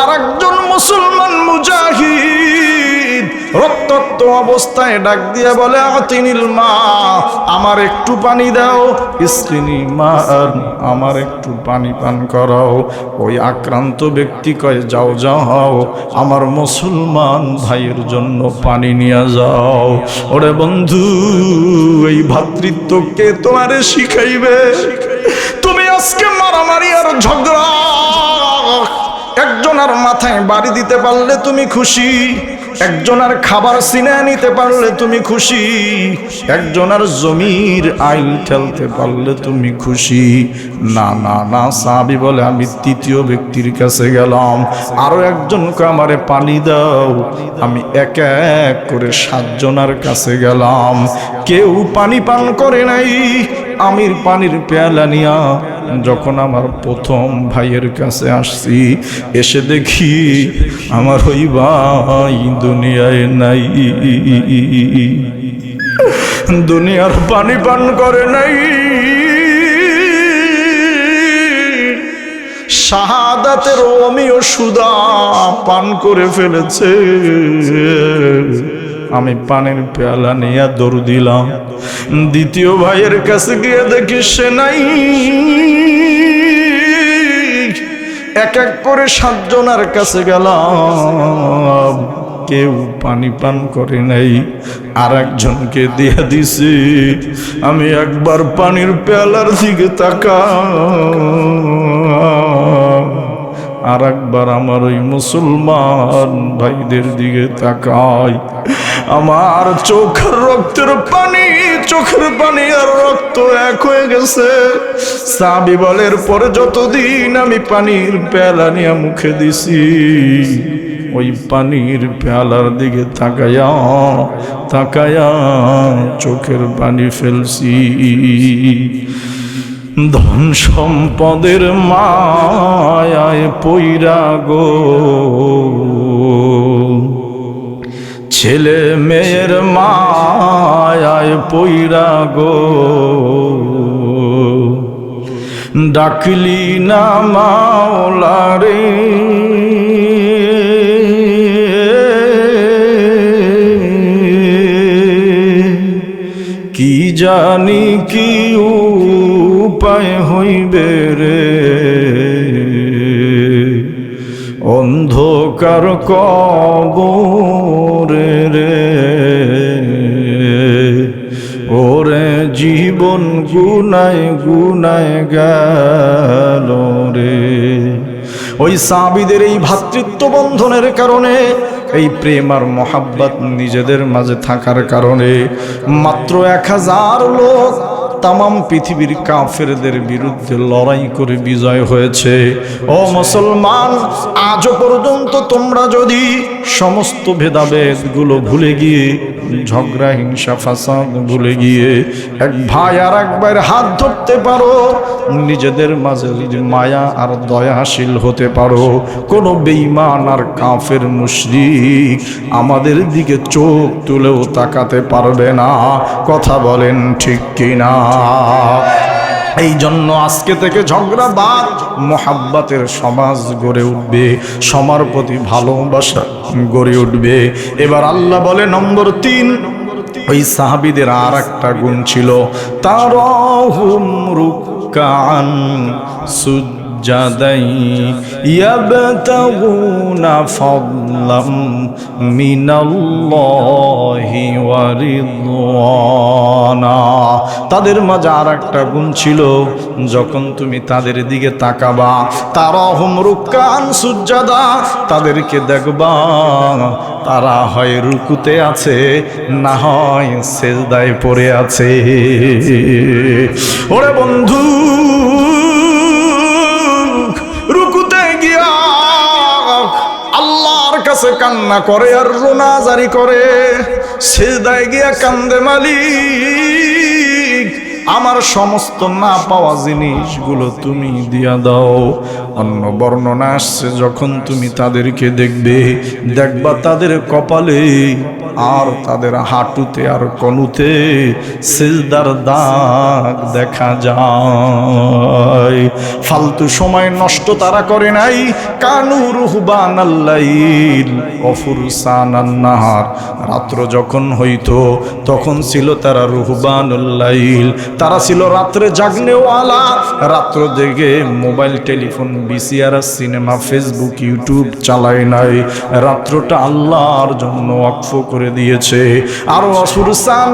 আর একজন মুসলমান মুজাহিদ রক্তাক্ত অবস্থায় ডাক দিয়ে বলে, আতিনিল মা, আমার একটু পানি দাও। ইসকিনি মা আমার একটু পানি পান করাও। ওই আক্রান্ত ব্যক্তি কয়, যাও যাও, আমার মুসলমান ভাইয়ের জন্য পানি নিয়ে যাও। ওরে বন্ধু, এই ভাতৃত্ব কে তোমারে শিখাইবে? তুমি আজকে মারামারি আর ঝগড়া একজনের মাথায় বাড়ি দিতে পারলে তুমি খুশি, একজনের খাবার সিনে নিতে পারলে তুমি খুশি, একজনের জমির আইন ঠেলতে পারলে তুমি খুশি। না না না সাবি বলে, আমি তৃতীয় ব্যক্তির কাছে গেলাম। আরও একজনকে আমারে পানি দাও। আমি এক এক করে সাতজনের কাছে গেলাম। কেউ পানি পান করে নাই। আমির পানির পেয়ালা নিয়া যখন আমার প্রথম ভাইয়ের কাছে আসছি, এসে দেখি আমার ওই ভাই দুনিয়ায় নাই। দুনিয়ার পানি পান করে নাই। শাহাদাতের অমিও সুদা পান করে ফেলেছে। আমি পানির পেয়ালা নিয়ে দৌড় দিলাম। দ্বিতীয় ভাইয়ের কাছে গিয়ে দেখি সে নাই। এক এক করে সাতজনের কাছে গেলাম। কেউ পানি পান করে নাই আর একজনকে দিয়ে দিছি। আমি একবার পানির পেয়ালার দিকে তাকা আর একবার আমার ওই মুসলমান ভাইদের দিকে তাকাই। আমার চোখের রক্তের পানি, চোখের পানি আর রক্ত এক হয়ে গেছে। সাবি বলের পরে যতদিন আমি পানির পেয়ালা নিয়ে মুখে দিছি, ওই পানির পেয়ালার দিকে তাকায়া তাকায়া চোখের পানি ফেলছি। ধন সম্পদের মায়ায় পৈরা গো ছেলে মেয়ের মায়ায় পৈরা গো। ডাকলি না মাওলারে কি জানি কি উপায় হইবে রে? অন্ধকার কবরে রে। ওরে জীবন গুনায় গুনায় গেল রে। ওই সাবিদের এই ভাতৃত্ব বন্ধনের কারণে, এই প্রেম আর মহাব্বত নিজেদের মাঝে থাকার কারণে মাত্র এক হাজার লোক তামাম পৃথিবীর কাফেরদের বিরুদ্ধে লড়াই করে বিজয় হয়েছে। ও মুসলমান, আজও পর্যন্ত তোমরা যদি সমস্ত ভেদাভেদগুলো ভুলে গিয়ে ঝগড়া, হিংসা, ফাসাদ ভুলে গিয়ে এক ভাই আর একবার হাত ধরতে পারো। নিজেদের মাঝে মায়া আর দয়াশীল হতে পারো, কোনো বেইমান আর কাফের মুশরিক আমাদের দিকে চোখ তুলেও তাকাতে পারবে না। কথা বলেন ঠিক কিনা? এই জন্য আজকে থেকে ঝগড়া বাদ মোহাব্বাতের সমাজ গড়ে উঠবে, সমার প্রতি ভালোবাসা গড়ে উঠবে। এবার আল্লাহ বলে, নম্বর তিন, ওই সাহাবিদের আর একটা গুণ ছিল তার রুকান সুজাদাই ইয়াবতাগুনা ফাদলাম মিনাল্লাহি ওয়া রিদওয়ানা। তাদের মাঝে আর একটা গুণ ছিল, যখন তুমি তাদের দিকে তাকাবা তারা হুম রুকান সুজাদা তাদেরকে দেখবা, তারা হয় রুকুতে আছে, না হয় সেজদায় পড়ে আছে। ওরে বন্ধু কাছে কান্না করে আর রোনা জারি করে। সেদায় গিয়া কান্দে মালিক। আমার সমস্ত না পাওয়া জিনিসগুলো তুমি দিয়া দাও। অন্য বর্ণনা আসছে যখন তুমি তাদেরকে দেখবে, দেখবা তাদের কপালে আর তাদের হাঁটুতে আর কনুতে সিজদার দাগ দেখা যায়। ফালতু সময় নষ্ট তারা করে নাই। কানু রুহবান আল্লাইল রাত্র যখন হইতো, তখন ছিল তারা রুহবান তারা ছিল রাত্রে জাগনেওয়ালা রাত্র দেখে mobile, telephone, VCR, cinema, Facebook, YouTube চালায় নাই। রাত্রটা আল্লাহর জন্য অক্ষ করে দিয়েছে। আর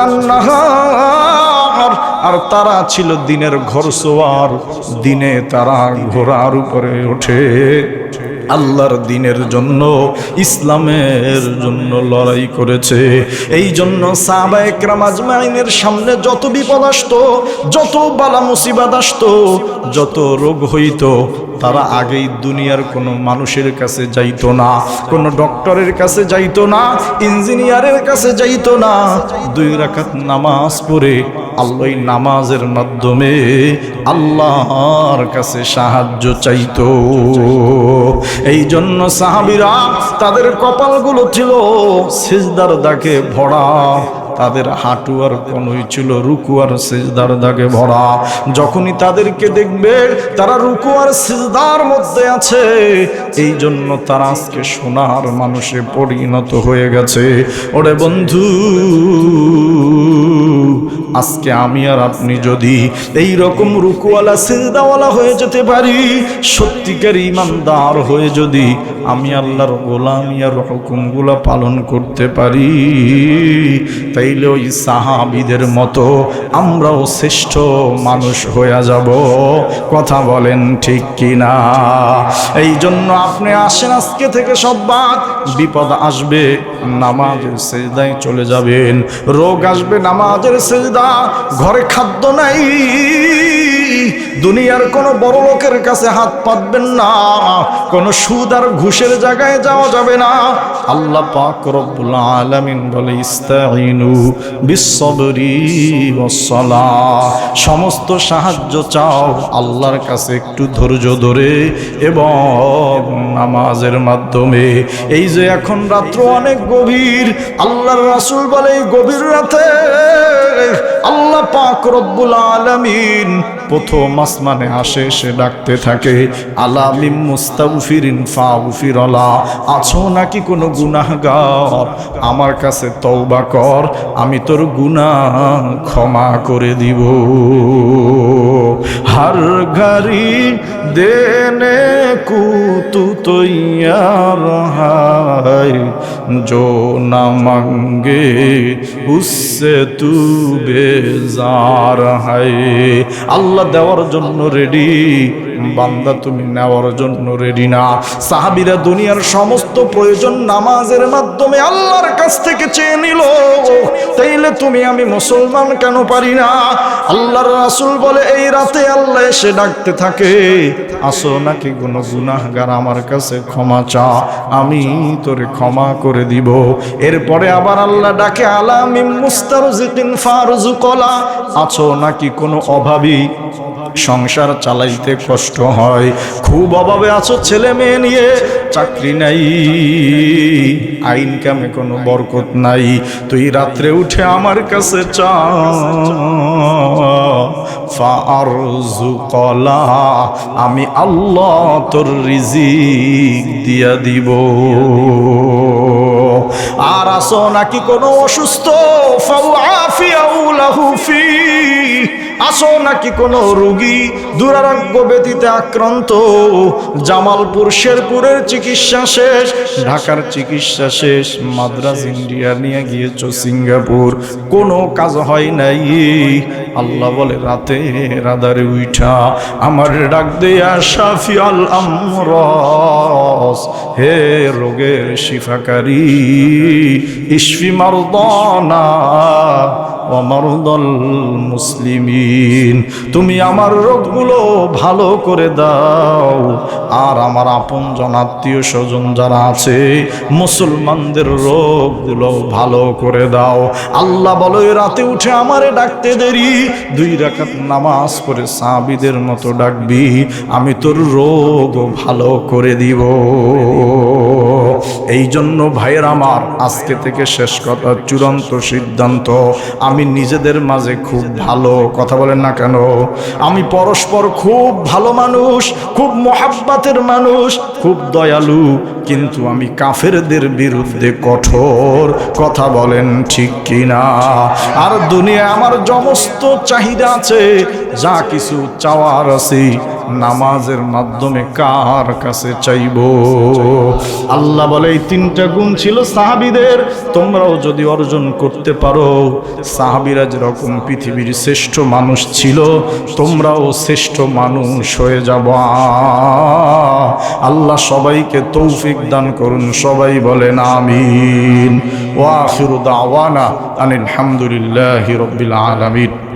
আন্নাহার আর তারা ছিল দিনের ঘরসোয়ার, দিনে তারা ঘোড়ার উপরে ওঠে। আল্লাহর দিনের জন্য, ইসলামের জন্য লড়াই করেছে। এই জন্য সাহাবা সামনে যত বিপদ আসতো, যত বালা মুসিবাদ আসতো, যত রোগ হইতো তারা আগেই দুনিয়ার কোনো মানুষের কাছে যাইতো না, কোনো ডক্টরের কাছে যাইতো না, ইঞ্জিনিয়ারের কাছে যাইতো না। দুই রাকাত নামাজ পড়ে আল্লাহ নামাজের মাধ্যমে আল্লাহর কাছে সাহায্য চাইতো। এই জন্য সাহাবিরা তাদের কপালগুলো ছিল সিজদার দাগে ভরা। তাদের হাঁটু আর কনুই ছিল রুকু আর সিজদার দাগে ভরা। যখনই তাদেরকে দেখবে, তারা রুকু আর সিজদার মধ্যে আছে। এই জন্য তারা আজকে সোনার মানুষে পরিণত হয়ে গেছে। ওরে বন্ধু আজকে আমি আর আপনি যদি এই রকম রুকুওয়ালা, সিজদাওয়ালা হয়ে যেতে পারি, সত্যিকার ইমানদার হয়ে যদি আমি আল্লাহর গোলামি আর হুকুমগুলো পালন করতে পারি, তাইলে ওই সাহাবিদের মতো আমরাও শ্রেষ্ঠ মানুষ হয়ে যাব। কথা বলেন ঠিক কিনা? এই জন্য আপনি আসেন আজকে থেকে সব বাদ, বিপদ আসবে, নামাজের সেজদায় চলে যাবেন, রোগ আসবে, নামাজের সেজদা ঘরে খাদ্য নাই। দুনিয়ার কোনো বড় লোকের কাছে হাত পাতবেন না। কোনো সুদ আর ঘুষের জায়গায় যাওয়া যাবে না। আল্লাহ পাক রব্বুল আলামিন বলে ইস্তাইনু বিশ্বরি ওয়াসসালাহ। সমস্ত সাহায্য চাও আল্লাহর কাছে একটু ধৈর্য ধরে এবং নামাজের মাধ্যমে। এই যে এখন রাত্র অনেক গভীর, আল্লাহর রাসূল বলে, এই গভীর রাতে আল্লাহ পাক পাক রব্বুল আলামিন। প্রথম আসমানে আসে সে ডাকতে থাকে আলামিম মুস্তাউফিরিন ফাউফিরলা আছো নাকি কোনো গুনাহগার? আমার কাছে তৌবা কর, আমি তোর গুনাহ ক্ষমা করে দিব। হর ঘড়ি দেনে কুতু তৈয়ার হাই জো নামঙ্গে উসে তু বেজার হাই আল্লাহ দেওয়ার জন্য রেডি বান্দা, তুমি নেওয়ার জন্য রেডি না। সাহাবিরা দুনিয়ার সমস্ত প্রয়োজন নামাজের মাধ্যমে আল্লাহর কাছ থেকে চেয়ে নিল। তাইলে তুমি আমি মুসলমান কেন পারি না? আল্লাহর রাসূল বলে, এই রাতে আল্লাহ এসে ডাকতে থাকে। আসো নাকি কোনো গুনাহগার আমার কাছে ক্ষমা চা আমি তোরে ক্ষমা করে দিব। এরপরে আবার আল্লাহ ডাকে আলামিম মুস্তারজিকিন ফারজুকলা আছো নাকি কোনো অভাবী? সংসার চালাইতে কষ্ট হয়। খুব অভাবে আছো ছেলে মেয়ে নিয়ে, চাকরি নাই, আইন কামে কোনো বরকত নাই। তুই রাত্রে উঠে আমার কাছে চা আমি আল্লাহ তোর রিজিক দিয়া দিব। আর আসো নাকি কোনো অসুস্থ? ফি আসো নাকি কোনো রুগী? দুরারোগ্য ব্যতীতে আক্রান্ত। জামালপুর শেরপুরের চিকিৎসা শেষ, ঢাকার চিকিৎসা শেষ, মাদ্রাজ ইন্ডিয়া নিয়ে গিয়েছ সিঙ্গাপুর। কোনো কাজ হয় নাই। আল্লাহ বলে, রাতে রাদারে উইঠা, আমার ডাক দেয়া শাফি আল আমরস। হে রোগের শিফাকারী ইসফি মারদানা অমরদল মুসলিমিন। তুমি আমার রোগগুলো ভালো করে দাও। আর আমার আপন আত্মীয় স্বজন যারা আছে, মুসলমানদের রোগগুলো ভালো করে দাও। আল্লাহ বলো রাতে উঠে আমারে ডাকতে দেরি। দুই রাকাত নামাজ পড়ে সাবিদের মতো ডাকবি। আমি তোর রোগ ভালো করে দিব। এই জন্য ভাইয়ের আমার আজকে থেকে শেষ কথা, চূড়ান্ত সিদ্ধান্ত, আমি নিজেদের মাঝে খুব ভালো কথা বলেন না কেন? আমি পরস্পর খুব ভালো মানুষ, খুব মহাব্বাতের মানুষ, খুব দয়ালু, কিন্তু আমি কাফেরদের বিরুদ্ধে কঠোর কথা বলেন ঠিক কিনা? আর দুনিয়া আমার সমস্ত চাহিদা আছে, যা কিছু চাওয়ার আছে নামাজের মাধ্যমে কার কাছে চাইব? আল্লাহ বলে, এই তিনটা গুণ ছিল সাহাবিদের। তোমরাও যদি অর্জন করতে পারো, সাহাবিরা যেরকম পৃথিবীর শ্রেষ্ঠ মানুষ ছিল, তোমরাও শ্রেষ্ঠ মানুষ হয়ে যাব। আল্লাহ সবাইকে তৌফিক দান করুন, সবাই বলেন আমিন। ওয়াখিরু দাওয়ানা আনিল হামদুলিল্লাহি রব্বিল আলামিন।